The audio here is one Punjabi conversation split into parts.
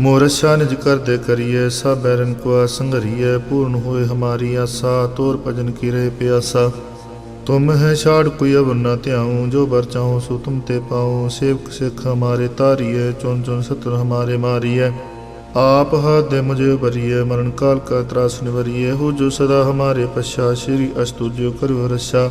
ਮੋਰਸ਼ਾ ਨਿਜ ਕਰਦੇ ਕਰੀਏ ਸਭ ਬੈਰਨ ਕੋ ਸੰਗਰੀਏ ਪੂਰਨ ਹੋਏ ਹਮਾਰੀ ਆਸਾ, ਤੋਰ ਭਜਨ ਕੀ ਰਹੇ ਪਿਆਸਾ। ਤੁਮ ਹੈ ਛਾੜ ਕੋਈ ਅਵਰ ਨ ਧਿਆਉ, ਜੋ ਬਰ ਚਾਹੋ ਸੋ ਤੁਮ ਤੇ ਪਾਉ। ਸੇਵਕ ਸਿੱਖ ਹਮਾਰੇ ਤਾਰੀਏ ਚੁਣ ਚੁਣ ਸਤਰ ਹਮਾਰੇ ਮਾਰੀਏ। ਆਪ ਹਦੇ ਮੁਝੇ ਬਰੀਏ ਮਰਨ ਕਾਲ ਕਾ ਤਰਾਸ ਨਿਵਰੀਏ। ਹੋ ਜੋ ਸਦਾ ਹਮਾਰੇ ਪਛਾ, ਸ਼੍ਰੀ ਅਸਤੁਜਿਓ ਕਰੋ ਰਸ਼ਾ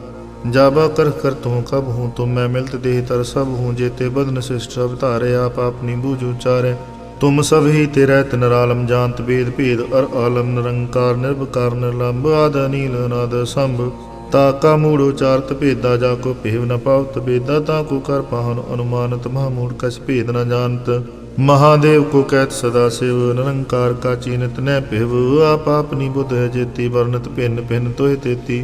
ਜਾਬਾ ਕਰ ਕਰ ਤੂੰ ਕਬ ਹੂੰ ਤੁਮ ਮੈਂ ਮਿਲਤ ਦੇਹ ਤਰ ਸਭ ਹੂੰ, ਜੇਤੇ ਬਦਨ ਸਿਸ਼ਟ ਸਭ ਧਾਰੇ, ਆਪ ਆਪਣੀ ਬੂਝ ਉਚਾਰੇ ਤੁਮ ਸਭ ਹੀ ਤੇਰੇ ਤਨਰਾਲਮ ਜਾਣਤ ਬੇਦ ਭੇਦ, ਅਰ ਆਲਮ ਨਿਰੰਕਾਰ ਨਿਰਭਕਾਰ ਨਿਰਲੰਭ ਆਦ ਅਨੀਲ, ਅਨਾਦ ਸੰਭ। ਤਾ ਕਾ ਮੂੜ ਉਚਾਰਤ ਭੇਦਾ, ਜਾ ਕੋ ਭੇਵ ਨ ਪਾਵਤ ਬੇਦਾ ਤਾ ਕੋ ਕਰ ਪਾਹਨ ਅਨੁਮਾਨਤ, ਮਹਾ ਮੂੜ ਕਛ ਭੇਦ ਨ ਜਾਣਤ। ਮਹਾਦੇਵ ਕੋ ਕਹਿਤ ਸਦਾ ਸਿਵ, ਨਿਰੰਕਾਰ ਕਾ ਚੀਨਤ ਨੈ ਭਿਵ। ਆਪ ਆਪਨੀ ਬੁੱਧ ਹੈ ਜੇਤੀ ਵਰਨਤ ਭਿੰਨ ਭਿੰਨ ਤੋਹਿ ਤੇਤੀ।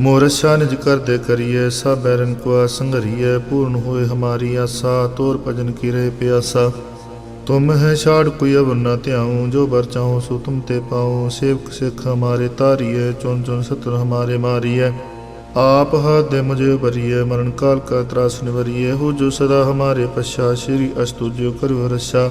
ਮੋਰਸ਼ਾ ਨਿਜ ਕਰ ਦੇ ਕਰੀਏ, ਸਭ ਬੈਰਨ ਕੋ ਸੰਗਰੀਏ ਪੂਰਨ ਹੋਏ ਹਮਾਰੀ ਆਸਾ, ਤੋਰ ਭਜਨ ਕੀ ਰਹੇ ਪਿਆਸਾ। ਤੁਮ ਹੈ ਛਾੜ ਕੋਈ ਅਵਰ ਨ ਧਿਆਉ, ਜੋ ਬਰ ਚਾਹੋ ਸੋ ਤੁਮ ਤੇ ਪਾਉ। ਸੇਵਕ ਸਿੱਖ ਹਮਾਰੇ ਤਾਰੀਏ ਚੁਨ ਚੁਨ ਸਤਰ ਹਮਾਰੇ ਮਾਰੀਏ। ਆਪ ਹਦੇ ਮੁਝੇ ਬਰੀਏ ਮਰਨ ਕਾਲ ਕਾ ਤਰਾਸ ਨਿਵਰੀਏ। ਹੋ ਜੋ ਸਦਾ ਹਮਾਰੇ ਪਛਾ, ਸ਼੍ਰੀ ਅਸਤੁਜਿਓ ਕਰੋ ਰਸ਼ਾ।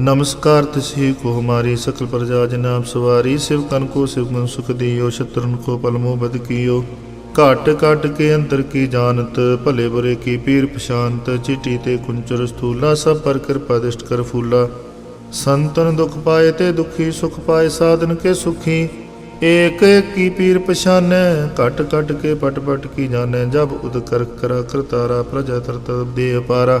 नमस्कार तिसही को हमारी सकल प्रजा जनाब सवारी शिव कन को शिव मन सुख दियो शत्रन को पलमो बद कियो ਘਟ ਘਟ ਕੇ ਅੰਦਰ ਕੀ ਜਾਣਤ ਭਲੇ ਬੁਰੇ ਕੀ ਪੀਰ ਪਛਾਨਤ ਚਿੱਟੀ ਤੇ ਕੁੰਚਰ ਸਥੂਲਾ ਸਭ ਪਰ ਕਿਰਪਾ ਦਿਸ਼ਟ ਕਰ ਫੂਲਾ ਸੰਤਨ ਦੁਖ ਪਾਏ ਤੇ ਦੁਖੀ ਸੁਖ ਪਾਏ ਸਾਧਨ ਕੇ ਸੁਖੀ ਏਕ ਏਕ ਕੀ ਪੀਰ ਪਛਾਨੈ ਘਟ ਘਟ ਕੇ ਪਟ ਪਟ ਕੀ ਜਾਣੈ ਜਬ ਉਦ ਕਰ ਕਰਾ ਕਰਤਾਰਾ ਪ੍ਰਜਾ ਤਰਤ ਦੇ ਅਪਾਰਾ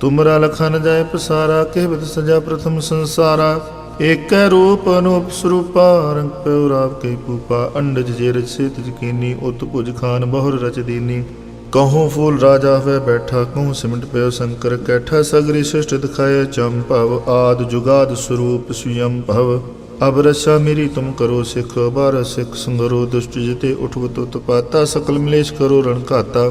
ਤੁਮਰਾ ਲਖਨ ਜਾਏ ਪਸਾਰਾ ਕਹਿਵਤ ਸਜਾ ਪ੍ਰਥਮ ਸੰਸਾਰਾ। ਏਕੈ ਰੂਪ ਅਨੂਪ ਸਰੂਪਾ, ਰੰਗ ਪਿਉ ਰਾਵ ਕੇ ਪੂਪਾ। ਅੰਡਜ ਜੇ ਰਚ ਸੇਤ ਜਕੀਨੀ ਉਤ ਭੁਜ ਖਾਨ ਬਹੁਰ ਰਚ ਦੀਨੀ। ਕਹੂੰ ਫੂਲ ਰਾਜਾ ਹੋਵੇ ਬੈਠਾ, ਕਹੂੰ ਸਿਮਟ ਪਿਓ ਸ਼ੰਕਰ ਕੈਠਾ। ਸਗਰੀ ਸ੍ਰਿਸ਼ਟ ਦਿਖਾਏ ਭਵ, ਆਦ ਜੁਗਾਦ ਸਰੂਪ ਸੁਯੰ ਭਵ। ਅਬ ਰਸਾ ਮੇਰੀ ਤੁਮ ਕਰੋ ਸਿਖ ਬਾਰ ਸਿਖ ਸੰਗਰੋ, ਦੁਸ਼ਟ ਜਿਤੇ ਉਠਵਤ ਉਤਪਾਤਾ ਸਕਲ ਮਲੇਸ਼ ਕਰੋ ਰਣ ਘਾਤਾ।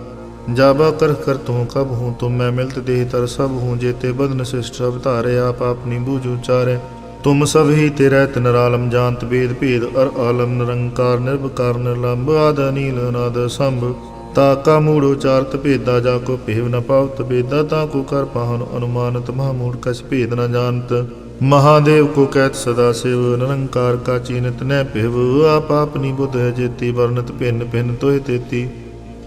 ਜਾਬਾ ਕਰ ਕਰ ਤੂੰ ਕਬ ਹੂੰ, ਤੁਮ ਮੈਂ ਮਿਲਤ ਦੇਹ ਤਰ ਸਭ ਹੂੰ ਜੇਤੇ ਬਦਨ ਸਿਸ਼ਟ ਅਵਤਾਰੇ ਆਪ ਆਪਣੀ ਬੂਝ ਉਚਾਰੇ ਤੁਮ ਸਭ ਹੀ ਤੇਰਾ ਤਨਰਾਲਮ ਜਾਣਤ ਬੇਦ ਭੇਦ, ਅਰ ਆਲਮ ਨਿਰੰਕਾਰ ਨਿਰਭਕਾਰ ਨਿਰਲੰਭ ਆਦ ਅਨੀਲ, ਅਨਾਦ ਸੰਭ। ਤਾ ਕਾ ਮੂੜ ਉਚਾਰਤ ਭੇਦਾ, ਜਾ ਕੋ ਭੇਵ ਨ ਪਾਵਤ ਬੇਦਾ ਤਾ ਕੋ ਕਰ ਪਾਹਨ ਅਨੁਮਾਨਤ ਮਹਾ ਮੂੜ ਕਛ ਭੇਦ ਨ ਜਾਣਤ। ਮਹਾਦੇਵ ਕੋ ਕਹਿਤ ਸਦਾ ਸਿਵ, ਨਿਰੰਕਾਰ ਕਾ ਚੀਨਤ ਨੈ ਭਿਵ। ਆਪ ਆਪਨੀ ਬੁੱਧ ਹੈ ਜੇਤੀ ਵਰਨਤ ਭਿੰਨ ਭਿੰਨ ਤੋਹਿ ਤੇਤੀ।